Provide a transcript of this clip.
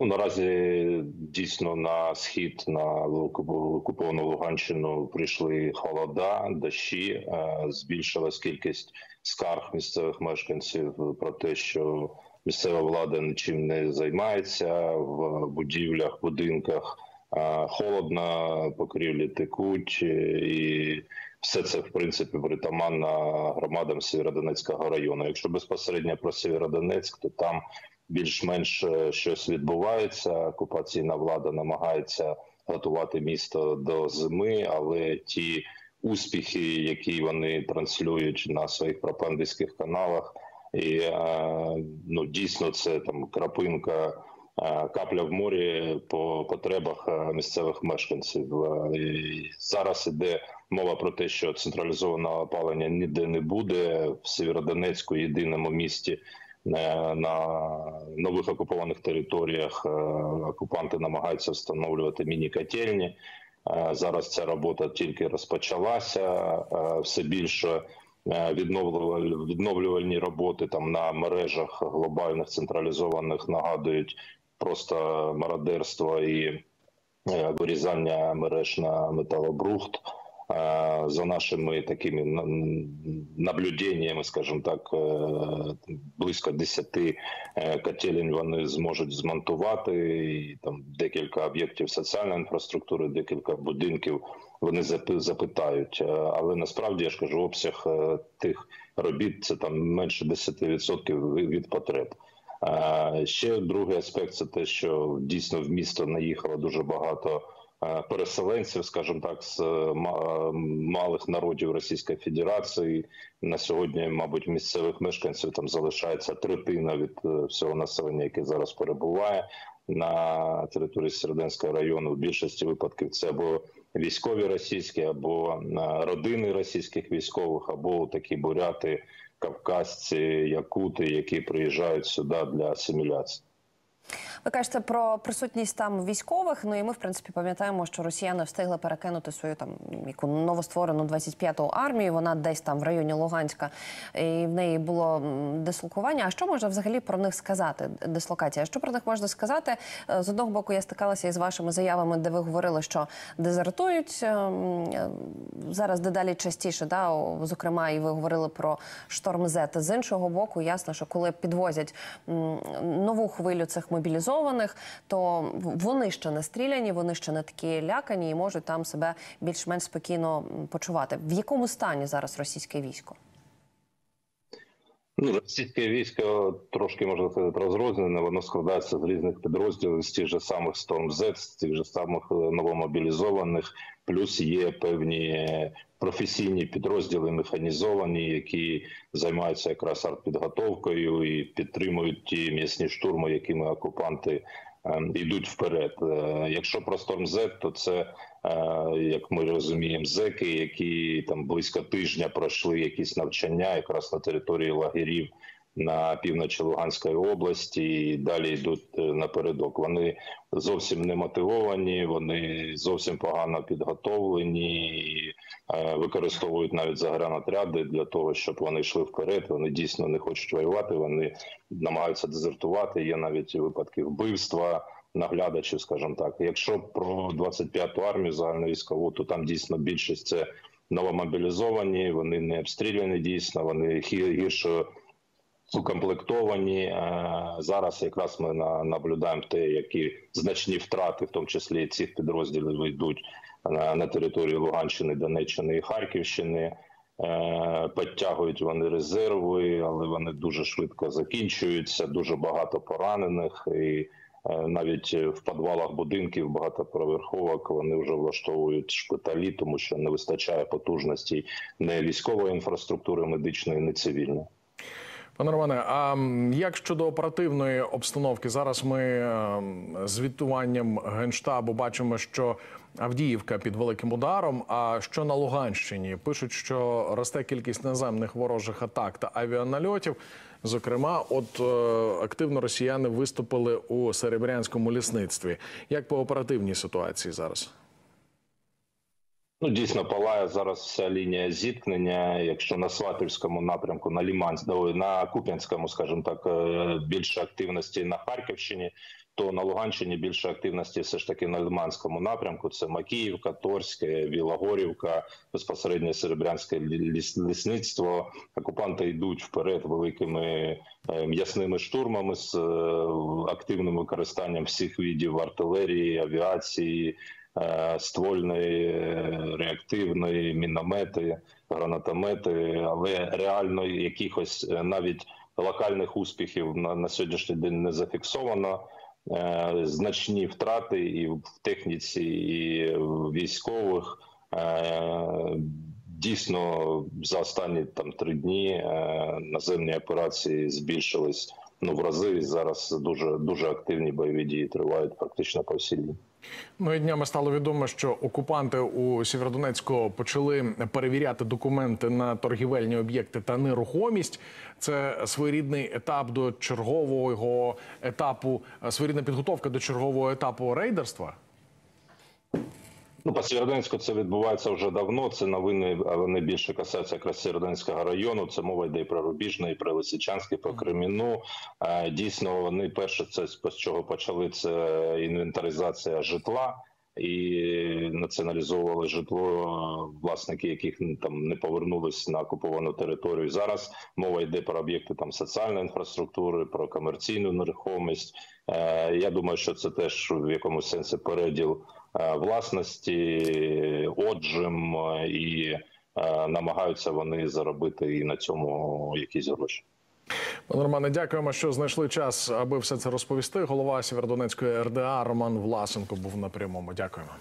Ну, наразі дійсно на схід на окуповану Луганщину прийшли холода, дощі. Е, збільшилась кількість скарг місцевих мешканців про те, що місцева влада нічим не займається в будівлях, будинках. Е, холодно, покрівлі текуть, і все це в принципі притаманно громадам Сєвєродонецького району. Якщо безпосередньо про Сєвєродонецьк, то там більш-менш е, щось відбувається. Окупаційна влада намагається готувати місто до зими, але ті успіхи, які вони транслюють на своїх пропагандистських каналах, і е, ну дійсно це там крапинка. Е, капля в морі по потребах місцевих мешканців зараз іде мова про те, що централізованого опалення ніде не буде в Сєвєродонецьку, єдиному місті на нових окупованих територіях е, окупанти намагаються встановлювати міні-котельні. Е, зараз ця робота тільки розпочалася. Е, все більше відновлювальні роботи там на мережах глобальних централізованих нагадують просто мародерство і вирізання мереж на металобрухт. За нашими такими наблюденнями, скажімо так, близько 10 котелень вони зможуть змонтувати і там декілька об'єктів соціальної інфраструктури, декілька будинків вони запитають. Але насправді я ж кажу, обсяг тих робіт це там менше 10% від потреб. Ще другий аспект це те, що дійсно в місто наїхало дуже багато. Е, переселенців, скажімо так, з е, малих народів Російської Федерації на сьогодні, мабуть, місцевих мешканців там залишається третина від е, всього населення, яке зараз перебуває на території Серединського району. В більшості випадків це або військові російські, або родини російських військових, або такі буряти, кавказці, якути, які приїжджають сюди для асиміляції. Ви кажете про присутність там військових. Ну і ми, в принципі, пам'ятаємо, що росіяни встигли перекинути свою там яку новостворену 25-ту армію. Вона десь там в районі Луганська, і в неї було дислокування. А що можна взагалі про них сказати? Дислокація? Що про них можна сказати? Е, з одного боку, я стикалася із вашими заявами, де ви говорили, що дезертують ем, зараз дедалі частіше. Да, зокрема, і ви говорили про шторм Z. З іншого боку, ясно, що коли підвозять нову хвилю цих мобілізованих, то вони ще не стріляні, вони ще не такі лякані і можуть там себе більш-менш спокійно почувати. В якому стані зараз російське військо? Ну, російське військо трошки можна сказати розрознене. Воно складається з різних підрозділів з тих же самих Z, з тих же самих е, новомобілізованих. Плюс є певні професійні підрозділи механізовані, які займаються якраз артпідготовкою і підтримують ті м'ясні штурми, якими окупанти йдуть вперед. Е, якщо про Storm Z, то це е, як ми розуміємо, зеки, які там близько тижня пройшли якісь навчання, якраз на території лагерів на півночі Луганської області і далі йдуть е, напередок. Вони зовсім не мотивовані, вони зовсім погано підготовлені, і е, використовують навіть загранотряди для того, щоб вони йшли вперед. Вони дійсно не хочуть воювати. Вони намагаються дезертувати. Є навіть випадки вбивства. Наглядачів, скажімо так, якщо про 25-ту армію загальновійськову, то там дійсно більшість це новомобілізовані, вони не обстріляні дійсно, вони гірше укомплектовані. Е, зараз якраз ми наблюдаємо те, які значні втрати, в тому числі цих підрозділів, йдуть на території Луганщини, Донеччини і Харківщини. Е, підтягують вони резерви, але вони дуже швидко закінчуються. Дуже багато поранених, і е, навіть в підвалах будинків багатоповерховок вони вже влаштовують шпиталі, тому що не вистачає потужностей не військової інфраструктури медичної, не цивільної. Пане Романе, а як щодо оперативної обстановки, зараз ми ем, звітуванням генштабу бачимо, що Авдіївка під великим ударом. А що на Луганщині пишуть, що росте кількість наземних ворожих атак та авіанальотів. Зокрема, от е, активно росіяни виступили у серебрянському лісництві. Як по оперативній ситуації зараз? Ну, дійсно, палає зараз вся лінія зіткнення. Якщо на Сватівському напрямку, на Ліманськ, на Куп'янському, скажімо так, е, більше активності на Харківщині, то на Луганщині більше активності все ж таки на Лиманському напрямку. Це Макіївка, Торське, Білогорівка, безпосередньо Серебрянське ліс- лісництво. Окупанти йдуть вперед великими е, м'ясними штурмами з е, активним використанням всіх видів артилерії, авіації ствольної, е, реактивної, міномети, гранатомети, але реально якихось е, навіть локальних успіхів на, на сьогоднішній день не зафіксовано. Е, Значні втрати і в техніці, і в військових. Е, Дійсно, за останні там три дні е, наземні операції збільшились ну в рази. Зараз дуже дуже активні бойові дії тривають практично по всій. Ну і днями стало відомо, що окупанти у Сєвєродонецьку почали перевіряти документи на торгівельні об'єкти та нерухомість. Це своєрідний етап до чергового етапу, своєрідна підготовка до чергового етапу рейдерства. Ну, по Сєвєродонецьку це відбувається вже давно. Це новини, але вони більше касаються якраз Сєвєродонецького району. Це мова йде і про Рубіжне, і про Лисичанське, про Креміну. Е, Дійсно, вони перше це з чого почали це інвентаризація житла. І націоналізовували житло власники, яких там не повернулись на окуповану територію. Зараз мова йде про об'єкти там соціальної інфраструктури, про комерційну нерухомість. Е, Я думаю, що це теж в якомусь сенсі переділ е, власності, отжим, е, і е, намагаються вони заробити і на цьому якісь гроші. Пане Романе, дякуємо, що знайшли час, аби все це розповісти. Голова Сєвєродонецької РДА Роман Власенко був на прямому. Дякуємо.